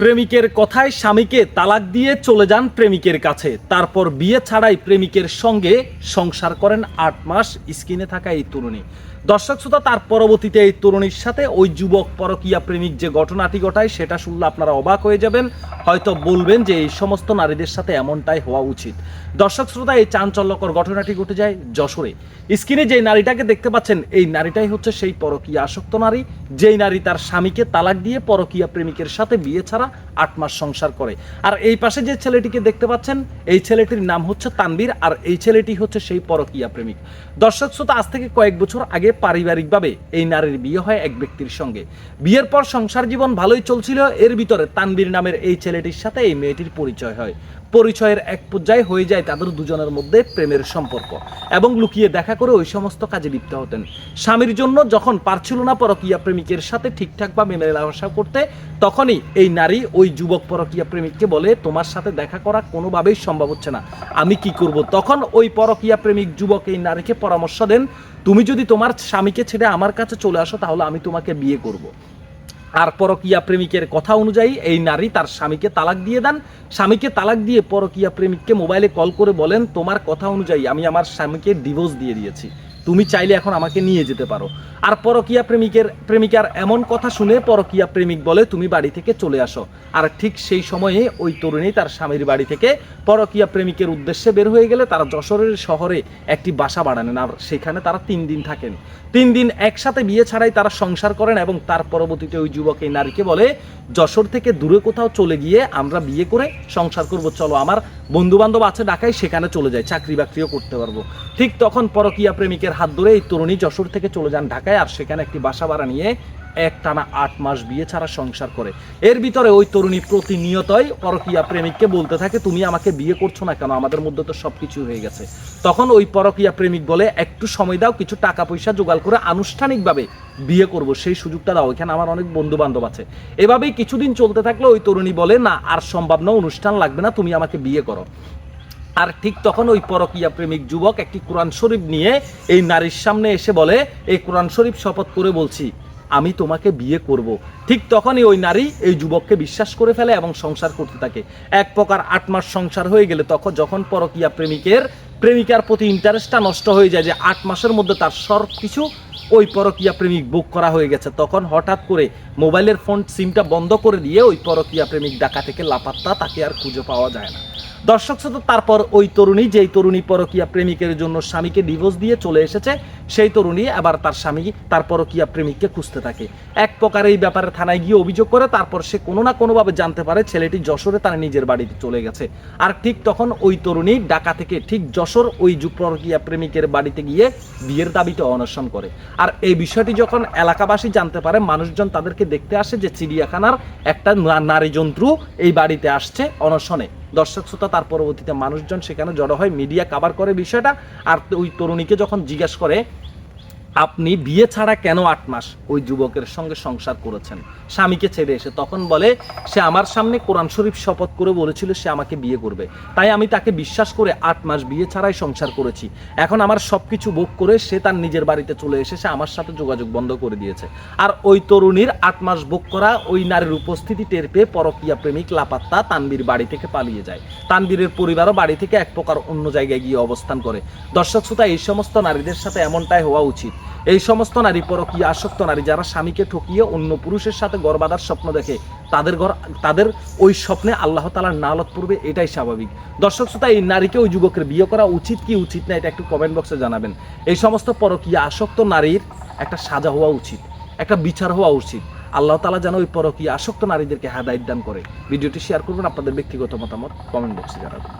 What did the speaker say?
প্রেমিকের কথায় স্বামীকে তালাক দিয়ে চলে যান প্রেমিকের কাছে। তারপর বিয়ে ছাড়াই প্রেমিকের সঙ্গে সংসার করেন আট মাস স্কিনে থাকা এই তরুণী। দর্শক শ্রোতা, তার পরবর্তীতে এই তরুণীর সাথে ওই যুবক পরকীয়া প্রেমিক যে ঘটনাটি ঘটায়, সেটা শুনলে আপনারা অবাক হয়ে যাবেন। হয়তো বলবেন যে এই সমস্ত নারীদের সাথে এমনটাই হওয়া উচিত। দর্শক শ্রোতা, এই চাঞ্চল্যকর ঘটনাটি ঘটে যায় যশোরে। স্ক্রিনে যে নারীটাকে দেখতে পাচ্ছেন, এই নারীটাই হচ্ছে সেই পরকীয়া আসক্ত নারী। যেই নারী তার স্বামীকে তালাক দিয়ে পরকীয়া প্রেমিকের সাথে বিয়ে ছাড়া আট মাস সংসার করে। আর এই পাশে যে ছেলেটিকে দেখতে পাচ্ছেন, এই ছেলেটির নাম হচ্ছে তানবীর, আর এই ছেলেটি হচ্ছে সেই পরকীয়া প্রেমিক। দর্শক শ্রোতা, আজ থেকে কয়েক বছর আগে পারিবারিকভাবে এই নারীর বিয়ে হয় এক ব্যক্তির সঙ্গে। বিয়ের পর সংসার জীবন ভালোই চলছিল, এর ভিতরে তানবীর নামের এই ছেলেটির সাথে এই মেয়েটির পরিচয় হয়। পরিচয়ের এক পর্যায়ে হয়ে যায় তাদের দুজনের মধ্যে প্রেমের সম্পর্ক এবং লুকিয়ে দেখা করে ওই সমস্ত কাজে লিপ্ত হতেন। স্বামীর জন্য যখন পারছিল না পরকীয়া প্রেমিকের সাথে ঠিকঠাকভাবে মেলামেশা করতে, তখনই এই নারী ওই যুবক পরকীয়া প্রেমিককে বলে, তোমার সাথে দেখা করা কোনোভাবেই সম্ভব হচ্ছে না। আমি কি করব? তখন ওই পরকীয়া প্রেমিক যুবক এই নারীকে পরামর্শ দেন, তুমি যদি তোমার স্বামীকে ছেড়ে আমার কাছে চলে আসো, তাহলে আমি তোমাকে বিয়ে করব। আর পরকীয়া প্রেমিকের কথা অনুযায়ী এই নারী তার স্বামীকে তালাক দিয়ে দেন। স্বামীকে তালাক দিয়ে পরকীয়া প্রেমিককে মোবাইলে কল করে বলেন, তোমার কথা অনুযায়ী আমি আমার স্বামীকে ডিভোর্স দিয়ে দিয়েছি। তুমি চাইলে এখন আমাকে নিয়ে যেতে পারো। আর পরকীয়া প্রেমিকের, প্রেমিকার এমন কথা শুনে পরকীয়া প্রেমিক বলে তুমি বাড়ি থেকে চলে আসো। আর ঠিক সেই সময়ে ওই তরুণী তার স্বামীর বাড়ি থেকে পরকীয়া প্রেমিকের উদ্দেশ্যে বের হয়ে গেলে তারা যশোরের শহরে একটি বাসা বাড়ানেন আর সেখানে তারা তিন দিন থাকেন। তিন দিন একসাথে বিয়ে ছাড়াই তারা সংসার করেন এবং তার পরবর্তীতে ওই যুবক এই নারীকে বলে, যশোর থেকে দূরে কোথাও চলে গিয়ে আমরা বিয়ে করে সংসার করব। চলো, আমার বন্ধু বান্ধব আছে ঢাকায়, সেখানে চলে যায় চাকরি বাকরিও করতে পারব। ঠিক তখন পরকীয়া প্রেমিকের হাত ধরে এই তরুণী যশোর থেকে চলে যান ঢাকায় আর সেখানে একটি বাসা ভাড়া নিয়ে এক টানা আট মাস বিয়ে ছাড়া সংসার করে। এর ভিতরে ওই তরুণী প্রতিনিয়তই পরকীয়া প্রেমিককে বলতে থাকে, তুমি আমাকে বিয়ে করছ না কেন? আমাদের মধ্যে তো সব কিছু হয়ে গেছে। তখন ওই পরকীয়া প্রেমিক বলে, একটু সময় দাও, কিছু টাকা পয়সা জোগাড় করে আনুষ্ঠানিকভাবে বিয়ে করব। সেই সুযোগটা দাও, এখানে আমার অনেক বন্ধু বান্ধব আছে। এভাবেই কিছুদিন চলতে থাকলে ওই তরুণী বলে, না, আর সম্ভব না, অনুষ্ঠান লাগবে না, তুমি আমাকে বিয়ে করো। আর ঠিক তখন ওই পরকীয়া প্রেমিক যুবক একটি কোরআন শরীফ নিয়ে এই নারীর সামনে এসে বলে, এই কোরআন শরীফ শপথ করে বলছি, আমি তোমাকে বিয়ে করব। ঠিক তখনই ওই নারী এই যুবককে বিশ্বাস করে ফেলে এবং সংসার করতে থাকে। এক প্রকার আট মাস সংসার হয়ে গেলে তখন যখন পরকীয়া প্রেমিকের, প্রেমিকার প্রতি ইন্টারেস্টটা নষ্ট হয়ে যায় যে আট মাসের মধ্যে তার সব কিছু ওই পরকীয়া প্রেমিক বুক করা হয়ে গেছে, তখন হঠাৎ করে মোবাইলের ফোন সিমটা বন্ধ করে দিয়ে ওই পরকীয়া প্রেমিক ডাকা থেকে লাপাত্তা তাকে আর খুঁজে পাওয়া যায় না। দর্শক শ্রোতা, তারপর ওই তরুণী, যেই তরুণী পরকীয়া প্রেমিকের জন্য স্বামীকে ডিভোর্স দিয়ে চলে এসেছে, সেই তরুণী আবার তার স্বামী, তার পরকীয়া প্রেমিককে খুঁজতে থাকে। এক প্রকার এই ব্যাপারে থানায় গিয়ে অভিযোগ করে, তারপর সে কোনো না কোনোভাবে জানতে পারে ছেলেটি যশোরে তার নিজের বাড়িতে চলে গেছে। আর ঠিক তখন ওই তরুণী ঢাকা থেকে ঠিক যশোর ওই পরকীয়া প্রেমিকের বাড়িতে গিয়ে বিয়ের দাবিতে অনশন করে। আর এই বিষয়টি যখন এলাকাবাসী জানতে পারে, মানুষজন তাদেরকে দেখতে আসে যে চিড়িয়াখানার একটা নারী জন্তু এই বাড়িতে আসছে অনশনে। দর্শক শ্রোতা, তার পরবর্তীতে মানুষজন সেখানে জড়ো হয় মিডিয়া কাভার করে বিষয়টা। আর ওই তরুণীকে যখন জিজ্ঞাসা করে আপনি বিয়ে ছাড়া কেন আট মাস? ওই যুবকের সঙ্গে সংসার করেছেন। স্বামীকে ছেড়ে এসে তখন বলে, সে আমার সামনে কোরআন শরীফ শপথ করে বলেছিল সে আমাকে বিয়ে করবে। তাই আমি তাকে বিশ্বাস করে আট মাস বিয়ে ছাড়াই সংসার করেছি। এখন আমার সব কিছু ভোগ করে সে তার নিজের বাড়িতে চলে এসে সে আমার সাথে যোগাযোগ বন্ধ করে দিয়েছে। আর ওই তরুণীর আট মাস ভোগ করা ওই নারীর উপস্থিতি টের পেয়ে পরকীয়া প্রেমিক লাপাত্তা তানবীর বাড়ি থেকে পালিয়ে যায়। তানবীরের পরিবারও বাড়ি থেকে এক প্রকার অন্য জায়গায় গিয়ে অবস্থান করে। দর্শক শ্রোতা, এই সমস্ত নারীদের সাথে এমনটাই হওয়া উচিত। এই সমস্ত নারী পরকীয়া আসক্ত নারী যারা স্বামীকে ঠকিয়ে অন্য পুরুষের সাথে গর্বাদার স্বপ্ন দেখে, তাদের ঘর, তাদের ওই স্বপ্নে আল্লাহ তালার নালত পড়বে, এটাই স্বাভাবিক। দর্শক শ্রোতা, এই নারীকে ওই যুবকের বিয়ে করা উচিত কি উচিত না, এটা একটু কমেন্ট বক্সে জানাবেন। এই সমস্ত পরকীয়, আসক্ত নারীর একটা সাজা হওয়া উচিত, একটা বিচার হওয়া উচিত। আল্লাহ তালা যেন ওই পরকীয়া, আসক্ত নারীদেরকে হেদায়ত দান করে। ভিডিওটি শেয়ার করবেন আপনাদের ব্যক্তিগত মতামত কমেন্ট বক্সে জানাবেন।